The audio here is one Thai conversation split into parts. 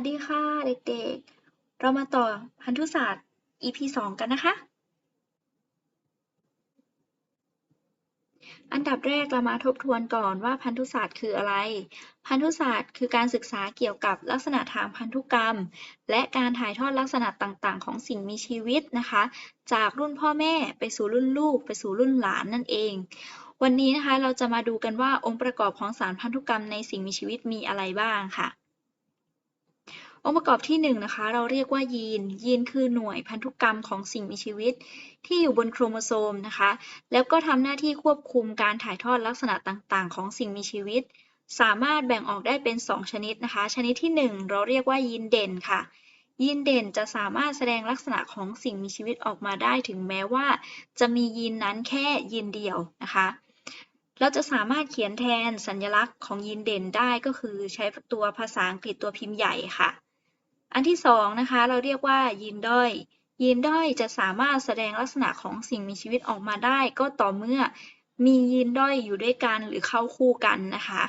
สดีค่ะเด็กๆ เรามาต่อพันธุศาสตร์ EP 2 กันนะคะ อันดับแรกเรามาทบทวนก่อนว่าพันธุศาสตร์คืออะไร พันธุศาสตร์คือการศึกษาเกี่ยวกับลักษณะทางพันธุกรรม และการถ่ายทอดลักษณะต่างๆ ของสิ่งมีชีวิตนะคะ จากรุ่นพ่อแม่ไปสู่รุ่นลูก ไปสู่รุ่นหลานนั่นเอง วันนี้นะคะเราจะมาดูกันว่าองค์ประกอบของสารพันธุกรรมในสิ่งมีชีวิตมีอะไรบ้างค่ะ องค์ประกอบที่1นงนะคะ เราเรียกว่ายีน ยีนคือหน่วยพันธุกรรมของสิ่งมีชีวิต ที่อยู่บนโครโมโซมนะคะ แล้วก็ทำหน้าที่ควบคุมการถ่ายทอดลักษณะต่างๆ ของสิ่งมีชีวิต สามารถแบ่งออกได้เป็น 2 ชนิดนะคะ ชนิดที่ 1 เราเรียกว่ายีนเด่นค่ะ ยีนเด่นจะสามารถแสดงลักษณะของสิ่งมีชีวิตออกมาได้ ถึงแม้ว่า จะมียีนนั้นแค่ยีนเดียวนะคะเราจะสามารถเขียนแทนสัญลักษณ์ของยีนเด่นได้ก็คือใช้ตัวภาษาอังกฤษตัวพิมพ์ใหญ่ค่ะ อันที่สองนะคะเราเรียกว่ายีนด้อยยีนด้อยจะสามารถแสดงลักษณะของสิ่งมีชีวิตออกมาได้ ก็ต่อเมื่อมียีนด้อยอยู่ด้วยกันหรือเข้าคู่กันนะคะ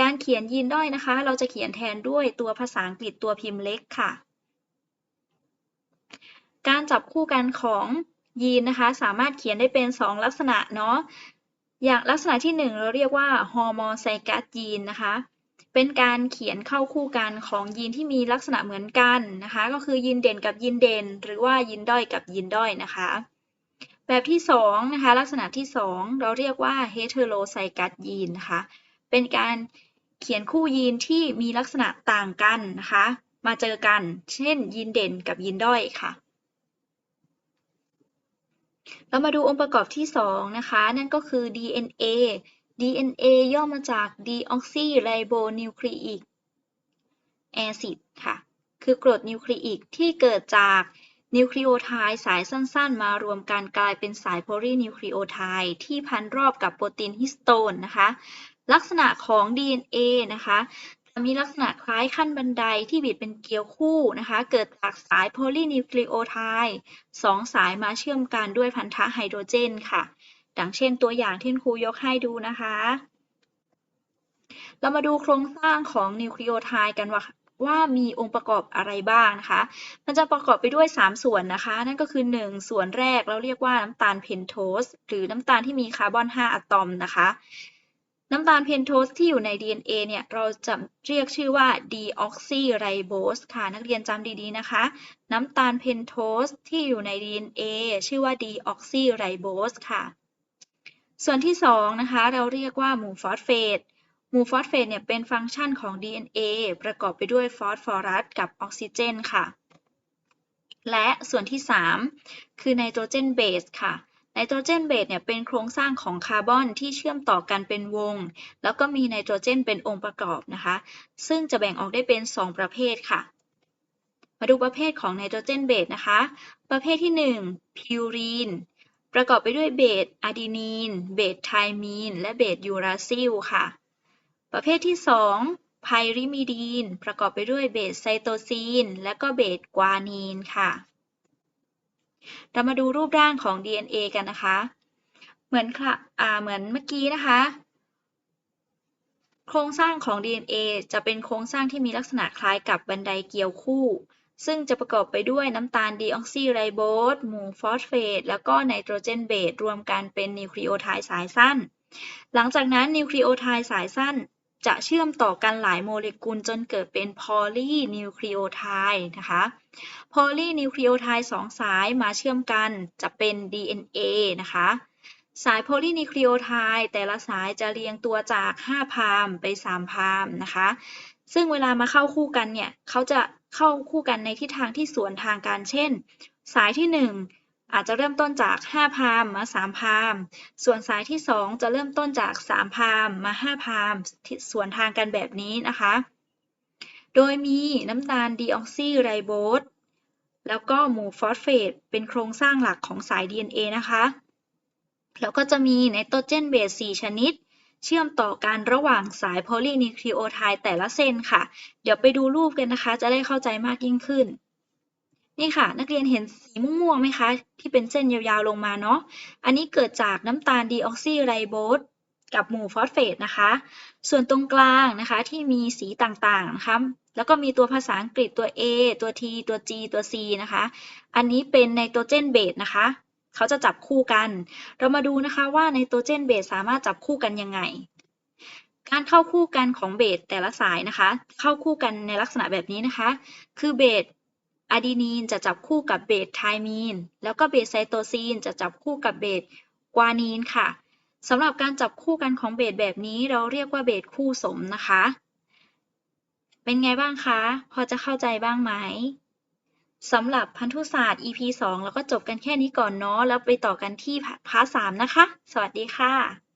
การเขียนยีนด้อยนะคะ เราจะเขียนแทนด้วยตัวภาษาอังกฤษตัวพิมพ์เล็กค่ะ การจับคู่กันของยีนนะคะ สามารถเขียนได้เป็น 2 ลักษณะเนาะอย่างลักษณะที่ 1 เราเรียกว่าฮอร์โมไซกัสยีนนะคะ เป็นการเขียนเข้าคู่กันของยีนที่มีลักษณะเหมือนกันนะคะ ก็คือยีนเด่นกับยีนเด่น หรือว่ายีนด้อยกับยีนด้อยนะคะ แบบที่2นะคะลักษณะที่ 2 เราเรียกว่าเฮเทโรไซกัสยีนนะคะ เป็นการเขียนคู่ยีนที่มีลักษณะต่างกันนะคะ มาเจอกัน เช่น ยีนเด่นกับยีนด้อยค่ะเรามาดูองค์ประกอบที่ 2 นะคะ นั่นก็คือ DNA DNA ย่อมาจาก deoxyribonucleic acid ค่ะ คือกรดนิวคลีอิกที่เกิดจากนิวคลีโอไทด์สายสั้นๆ มารวมกันกลายเป็นสายโพลีนิวคลีโอไทด์ที่พันรอบกับโปรตีนฮิสโตนนะคะ ลักษณะของ DNA นะคะจะมีลักษณะคล้ายขั้นบันไดที่บิดเป็นเกลียวคู่นะคะ เกิดจากสายโพลีนิวคลีโอไทด์สองสายมาเชื่อมกันด้วยพันธะไฮโดรเจนค่ะ ดังเช่นตัวอย่างที่ครูยกให้ดูนะคะ เรามาดูโครงสร้างของนิวคลีโอไทด์กันว่าว่ามีองค์ประกอบอะไรบ้างนะคะ มันจะประกอบไปด้วย 3 ส่วนนะคะ นั่นก็คือ 1 ส่วนแรกเราเรียกว่าน้ำตาลเพนโทส หรือน้ำตาลที่มีคาร์บอน 5 อะตอมนะคะ น้ำตาลเพนโทสที่อยู่ใน DNA เนี่ย เราจะเรียกชื่อว่า deoxyribose ค่ะ นักเรียนจำดีๆนะคะ น้ำตาลเพนโทสที่อยู่ใน DNA ชื่อว่า deoxyribose ค่ะ ส่วนที่2นะคะเราเรียกว่าหมู่ฟอสเฟตหมู่ฟอสเฟตเนี่ยเป็นฟังก์ชันของ DNA ประกอบไปด้วยฟอสฟอรัสกับออกซิเจนค่ะ และส่วนที่ 3 คือไนโตรเจนเบสค่ะไนโตรเจนเบสเนี่ยเป็นโครงสร้างของคาร์บอนที่เชื่อมต่อกันเป็นวง แล้วก็มีไนโตรเจนเป็นองค์ประกอบนะคะ ซึ่งจะแบ่งออกได้เป็น 2 ประเภทค่ะ มาดูประเภทของไนโตรเจนเบสนะคะ ประเภทที่ 1 พิวรีน ประกอบไปด้วยเบสอะดีนีน เบสไทมีน และเบสยูราซิลค่ะ ประเภทที่ 2 ไพริมิดีน ประกอบไปด้วยเบสไซโตซีน และก็เบสกวานีนค่ะ เรามาดูรูปร่างของ DNA กันนะคะ เหมือนค่ะอ่าเหมือนเมื่อกี้นะคะ โครงสร้างของ DNA จะเป็นโครงสร้างที่มีลักษณะคล้ายกับบันไดเกี่ยวคู่ ซึ่งจะประกอบไปด้วยน้ำตาลดีออกซิไรโบสหมู่ฟอสเฟต แล้วก็ไนโตรเจนเบสรวมกันเป็นนิวคลีโอไทด์สายสั้น หลังจากนั้นนิวคลีโอไทด์สายสั้นจะเชื่อมต่อกันหลายโมเลกุลจนเกิดเป็นพอลีนิวคลีโอไทด์นะคะพอลีนิวคลีโอไทด์สองสายมาเชื่อมกันจะเป็น DNA นะคะ สายโพลีนิวคลีโอไทด์แต่ละสายจะเรียงตัวจาก 5 พามไป 3 พามนะคะ ซึ่งเวลามาเข้าคู่กันเนี่ยเขาจะ เข้าคู่กันในทิศทางที่สวนทางกัน เช่น สายที่ 1 อาจจะเริ่มต้นจาก 5 พามมา 3 พาม ส่วนสายที่ 2 จะเริ่มต้นจาก 3 พามมา 5 พามสวนทางกันแบบนี้นะคะ โดยมีน้ำตาลดีออกซิไรโบสแล้วก็หมู่ฟอสเฟตเป็นโครงสร้างหลักของสาย DNA นะคะ แล้วก็จะมีไนโตรเจนเบส4ชนิด เชื่อมต่อกันระหว่างสายโพลีนิคลีโอไทด์แต่ละเส้นค่ะ เดี๋ยวไปดูรูปกันนะคะ จะได้เข้าใจมากยิ่งขึ้น นี่ค่ะ นักเรียนเห็นสีม่วงๆไหมคะ ที่เป็นเส้นยาวๆลงมาเนาะ อันนี้เกิดจากน้ำตาลดีออกซิไรโบสกับหมู่ฟอสเฟตนะคะ ส่วนตรงกลางนะคะที่มีสีต่างๆนะคะแล้วก็มีตัวภาษาอังกฤษตัว A ตัว T ตัว G ตัว C นะคะ อันนี้เป็นไนโตรเจนเบสนะคะ เขาจะจับคู่กัน เรามาดูนะคะว่าไนโตรเจนเบสสามารถจับคู่กันยังไง การเข้าคู่กันของเบสแต่ละสายนะคะ เข้าคู่กันในลักษณะแบบนี้นะคะ คือเบสอะดีนีนจะจับคู่กับเบสไทมีน แล้วก็เบสไซโตซีนจะจับคู่กับเบสกวานีนค่ะสำหรับการจับคู่กันของเบสแบบนี้เราเรียกว่าเบสคู่สมนะคะ เป็นไงบ้างคะ พอจะเข้าใจบ้างไหม สำหรับพันธุศาสตร์ EP 2 แล้วก็จบกันแค่นี้ก่อนเนาะ แล้วไปต่อกันที่พาร์ท3นะคะ สวัสดีค่ะ